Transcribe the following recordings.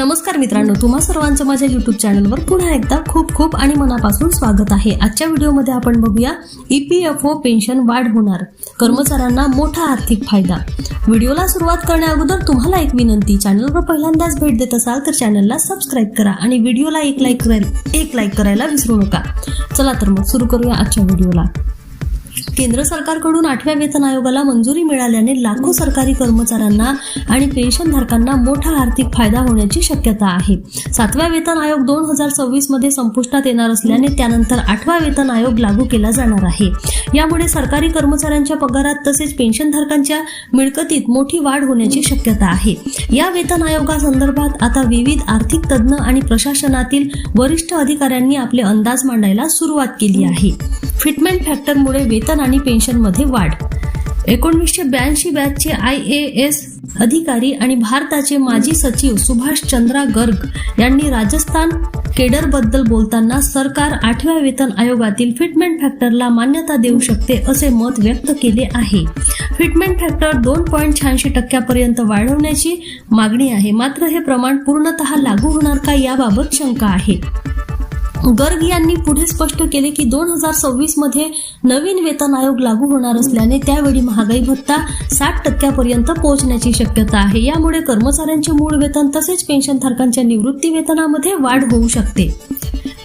नमस्कार मित्रांनो तुम्हा सर्वांचं माझ्या युट्यूब चॅनलवर पुन्हा एकदा खूप खूप आणि मनापासून स्वागत आहे. आजच्या व्हिडिओमध्ये आपण बघूया ईपीएफओ पेन्शन वाढ होणार कर्मचाऱ्यांना मोठा आर्थिक फायदा. व्हिडिओला सुरुवात करण्याअगोदर तुम्हाला एक विनंती चॅनलवर पहिल्यांदाच भेट देत असाल तर चॅनलला सबस्क्राईब करा आणि व्हिडिओला एक लाईक एक लाईक करायला विसरू नका. चला तर मग सुरू करूया आजच्या व्हिडिओला. केंद्र सरकारकडून आठव्या वेतन आयोगाला मंजुरी मिळाल्याने लाखो सरकारी कर्मचाऱ्यांना आणि पेन्शनधारकांना मोठा आर्थिक फायदा होण्याची शक्यता आहे. सातव्या वेतन आयोग दोन हजार सव्वीसमध्ये संपुष्टात येणार असल्याने त्यानंतर आठवा वेतन आयोग लागू केला जाणार आहे. यामुळे सरकारी कर्मचाऱ्यांच्या पगारात तसेच पेन्शनधारकांच्या मिळकतीत मोठी वाढ होण्याची शक्यता आहे. या वेतन आयोगासंदर्भात आता विविध आर्थिक तज्ज्ञ आणि प्रशासनातील वरिष्ठ अधिकाऱ्यांनी आपले अंदाज मांडायला सुरुवात केली आहे. फिटमेंट फॅक्टरमुळे वेतन आणि पेन्शनमध्ये वाढ. एकोणीसशे ब्याऐंशी बॅचचे आय ए एस अधिकारी आणि भारताचे माजी सचिव सुभाष चंद्रा गर्ग यांनी राजस्थान केडरबद्दल बोलताना सरकार आठव्या वेतन आयोगातील फिटमेंट फॅक्टरला मान्यता देऊ शकते असे मत व्यक्त केले आहे. फिटमेंट फॅक्टर दोन पॉईंट शहाऐंशी टक्क्यापर्यंत वाढवण्याची मागणी आहे. मात्र हे प्रमाण पूर्णतः लागू होणार का याबाबत शंका आहे. गर्ग यांनी पुढे स्पष्ट केले की दोन हजार सव्वीसमध्ये नवीन वेतन आयोग लागू होणार असल्याने त्यावेळी महागाई भत्ता साठ टक्क्यापर्यंत पोहोचण्याची शक्यता आहे. यामुळे कर्मचाऱ्यांचे मूळ वेतन तसेच पेन्शनधारकांच्या निवृत्ती वेतनामध्ये वाढ होऊ शकते.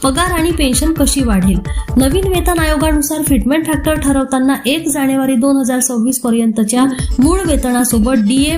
पगार आणि पेन्शन कशी वाढेल? नवीन वेतन आयोगानुसार फिटमेंट फॅक्टर ठरवताना एक जानेवारी दोन हजार सव्वीस पर्यंतच्या मूळ वेतनासोबत डीए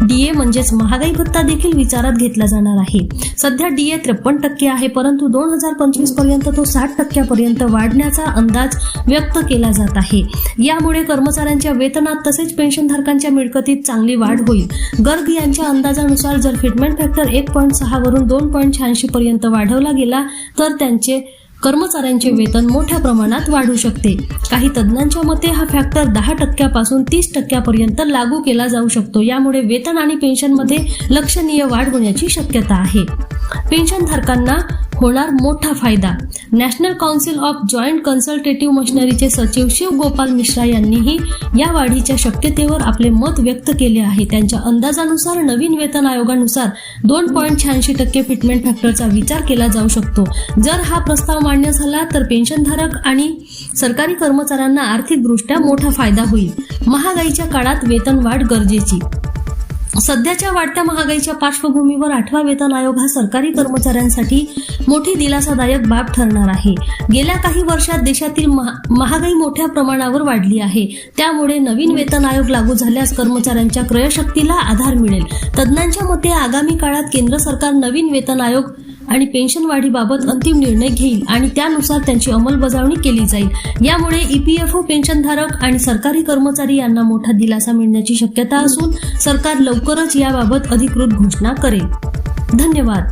डीए म्हणजेच महागाई भत्ता देखील विचारात घेतला जाणार आहे. सध्या डीए त्रेपन्न टक्के आहे परंतु दोन हजार पंचवीसपर्यंत तो साठ टक्क्यापर्यंत वाढण्याचा अंदाज व्यक्त केला जात आहे. यामुळे कर्मचाऱ्यांच्या वेतनात तसेच पेन्शनधारकांच्या मिळकतीत चांगली वाढ होईल. गर्ग यांच्या अंदाजानुसार जर फिटमेंट फॅक्टर एक पॉईंट सहा वरून दोन पॉईंट शहाऐंशी पर्यंत वाढवला गेला तर त्यांचे कर्मचाऱ्यांचे वेतन मोठ्या प्रमाणात वाढू शकते. काही तज्ज्ञांच्या मते हा फॅक्टर दहा टक्क्यापासून तीस टक्क्यापर्यंत लागू केला जाऊ शकतो. यामुळे वेतन आणि पेन्शनमध्ये लक्षणीय वाढ होण्याची शक्यता आहे. पेन्शनधारकांना होणार मोठा फायदा. National council of joint consultative मशिनरीचे सचिव शिवगोपाल मिश्रा यांनीही या वाढीच्या शक्यतेवर आपले मत व्यक्त केले आहे. त्यांच्या अंदाजानुसार नवीन वेतन आयोगानुसार दोन पॉईंट शहाऐंशी टक्के फिटमेंट फॅक्टरचा विचार केला जाऊ शकतो. जर हा प्रस्ताव मान्य झाला तर पेन्शनधारक आणि सरकारी कर्मचाऱ्यांना आर्थिकदृष्ट्या मोठा फायदा होईल. महागाईच्या काळात वेतन वाढ गरजेची. सध्याच्या वाढत्या महागाईच्या पार्श्वभूमीवर आठवा वेतन आयोग हा सरकारी कर्मचाऱ्यांसाठी मोठी दिलासादायक बाब ठरणार आहे. गेल्या काही वर्षात देशातील महा- महागाई मोठ्या प्रमाणावर वाढली आहे. त्यामुळे नवीन वेतन आयोग लागू झाल्यास कर्मचाऱ्यांच्या क्रयशक्तीला आधार मिळेल. तज्ज्ञांच्या मते आगामी काळात केंद्र सरकार नवीन वेतन आयोग आणि पेन्शन वाढीबाबत अंतिम निर्णय घेईल आणि त्यानुसार त्यांची अंमलबजावणी केली जाईल. यामुळे ईपीएफओ पेन्शनधारक आणि सरकारी कर्मचारी यांना मोठा दिलासा मिळण्याची शक्यता असून सरकार लवकरच याबाबत अधिकृत घोषणा करेल. धन्यवाद.